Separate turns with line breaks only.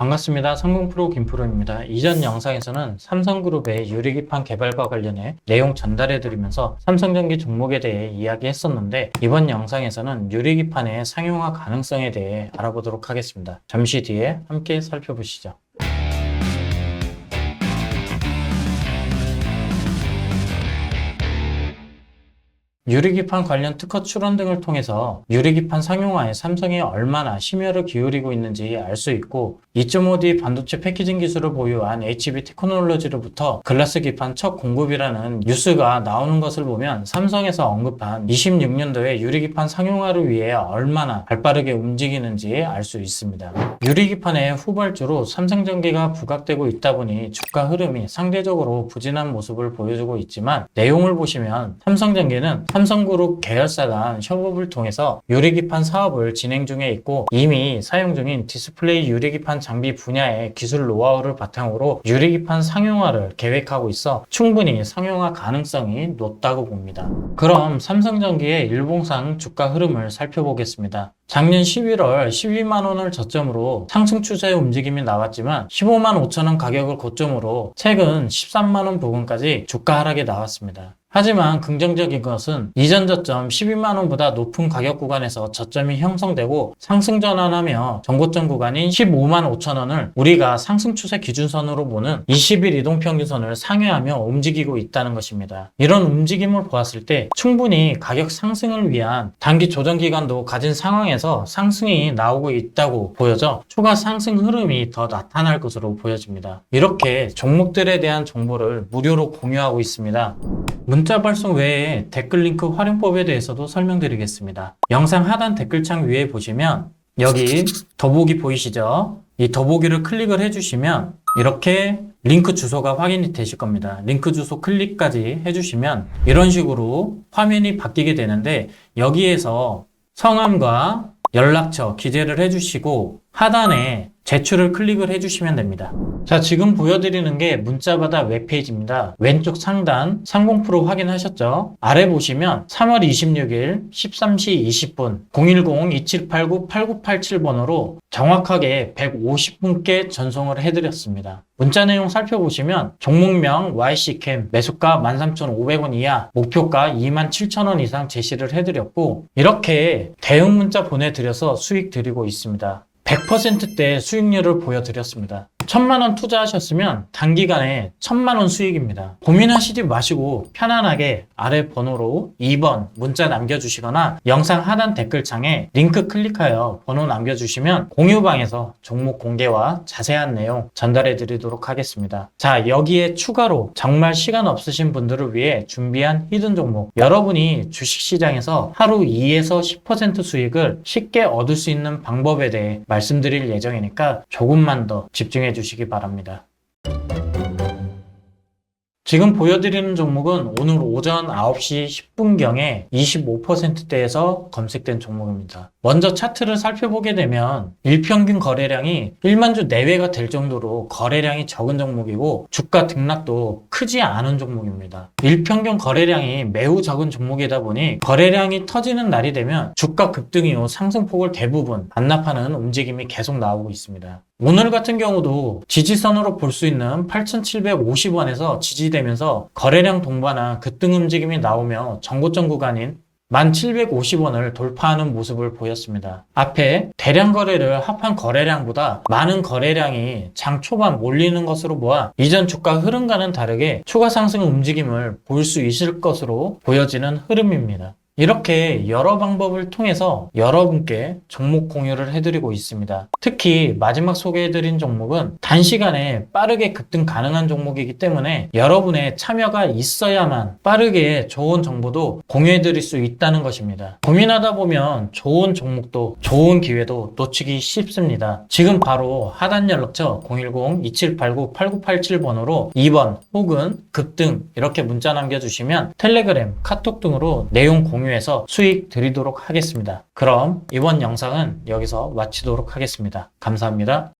반갑습니다. 성공프로 김프로입니다. 이전 영상에서는 삼성그룹의 유리기판 개발과 관련해 내용 전달해드리면서 삼성전기 종목에 대해 이야기했었는데 이번 영상에서는 유리기판의 상용화 가능성에 대해 알아보도록 하겠습니다. 잠시 뒤에 함께 살펴보시죠. 유리기판 관련 특허 출원 등을 통해서 유리기판 상용화에 삼성이 얼마나 심혈을 기울이고 있는지 알 수 있고 2.5D 반도체 패키징 기술을 보유한 HB 테크놀로지로부터 글라스 기판 첫 공급이라는 뉴스가 나오는 것을 보면 삼성에서 언급한 26년도에 유리기판 상용화를 위해 얼마나 발빠르게 움직이는지 알 수 있습니다. 유리기판의 후발주로 삼성전기가 부각되고 있다 보니 주가 흐름이 상대적으로 부진한 모습을 보여주고 있지만 내용을 보시면 삼성전기는 삼성그룹 계열사 간 협업을 통해서 유리기판 사업을 진행 중에 있고 이미 사용 중인 디스플레이 유리기판 장비 분야의 기술 노하우를 바탕으로 유리기판 상용화를 계획하고 있어 충분히 상용화 가능성이 높다고 봅니다. 그럼 삼성전기의 일봉상 주가 흐름을 살펴보겠습니다. 작년 11월 12만 원을 저점으로 상승 추세의 움직임이 나왔지만 15만 5천 원 가격을 고점으로 최근 13만 원 부근까지 주가 하락이 나왔습니다. 하지만 긍정적인 것은 이전 저점 12만원보다 높은 가격 구간에서 저점이 형성되고 상승 전환하며 전고점 구간인 15만 5천원을 우리가 상승 추세 기준선으로 보는 20일 이동평균선을 상회하며 움직이고 있다는 것입니다. 이런 움직임을 보았을 때 충분히 가격 상승을 위한 단기 조정 기간도 가진 상황에서 상승이 나오고 있다고 보여져 추가 상승 흐름이 더 나타날 것으로 보여집니다. 이렇게 종목들에 대한 정보를 무료로 공유하고 있습니다. 문자 발송 외에 댓글 링크 활용법에 대해서도 설명드리겠습니다. 영상 하단 댓글창 위에 보시면 여기 더보기 보이시죠? 이 더보기를 클릭을 해주시면 이렇게 링크 주소가 확인이 되실 겁니다. 링크 주소 클릭까지 해주시면 이런 식으로 화면이 바뀌게 되는데 여기에서 성함과 연락처 기재를 해주시고 하단에 제출을 클릭을 해주시면 됩니다. 자, 지금 보여드리는 게 문자받아 웹페이지입니다. 왼쪽 상단 상공 프로 확인하셨죠? 아래 보시면 3월 26일 13시 20분 010-2789-8987번호로 정확하게 150분께 전송을 해드렸습니다. 문자 내용 살펴보시면 종목명 YC캠 매수가 13,500원 이하 목표가 27,000원 이상 제시를 해드렸고 이렇게 대응 문자 보내드려서 수익 드리고 있습니다. 100%대 수익률을 보여드렸습니다. 천만 원 투자하셨으면 단기간에 천만 원 수익입니다. 고민하시지 마시고 편안하게 아래 번호로 2번 문자 남겨주시거나 영상 하단 댓글창에 링크 클릭하여 번호 남겨주시면 공유방에서 종목 공개와 자세한 내용 전달해 드리도록 하겠습니다. 자, 여기에 추가로 정말 시간 없으신 분들을 위해 준비한 히든 종목. 여러분이 주식시장에서 하루 2에서 10% 수익을 쉽게 얻을 수 있는 방법에 대해 말씀드릴 예정이니까 조금만 더 집중해 주시기. 지금 보여드리는 종목은 오늘 오전 9시 10분경에 25%대에서 검색된 종목입니다. 먼저 차트를 살펴보게 되면 일평균 거래량이 1만 주 내외가 될 정도로 거래량이 적은 종목이고 주가 등락도 크지 않은 종목입니다. 일평균 거래량이 매우 적은 종목이다 보니 거래량이 터지는 날이 되면 주가 급등 이후 상승폭을 대부분 반납하는 움직임이 계속 나오고 있습니다. 오늘 같은 경우도 지지선으로 볼 수 있는 8,750원에서 지지되면서 거래량 동반한 급등 움직임이 나오며 정고점 구간인 1,750원을 돌파하는 모습을 보였습니다. 앞에 대량 거래를 합한 거래량보다 많은 거래량이 장 초반 몰리는 것으로 보아 이전 주가 흐름과는 다르게 추가 상승 움직임을 볼 수 있을 것으로 보여지는 흐름입니다. 이렇게 여러 방법을 통해서 여러분께 종목 공유를 해드리고 있습니다. 특히 마지막 소개해드린 종목은 단시간에 빠르게 급등 가능한 종목이기 때문에 여러분의 참여가 있어야만 빠르게 좋은 정보도 공유해드릴 수 있다는 것입니다. 고민하다 보면 좋은 종목도 좋은 기회도 놓치기 쉽습니다. 지금 바로 하단 연락처 010-2789-8987번호로 2번 혹은 급등 이렇게 문자 남겨주시면 텔레그램, 카톡 등으로 내용 공유 공유해서 수익 드리도록 하겠습니다. 그럼 이번 영상은 여기서 마치도록 하겠습니다. 감사합니다.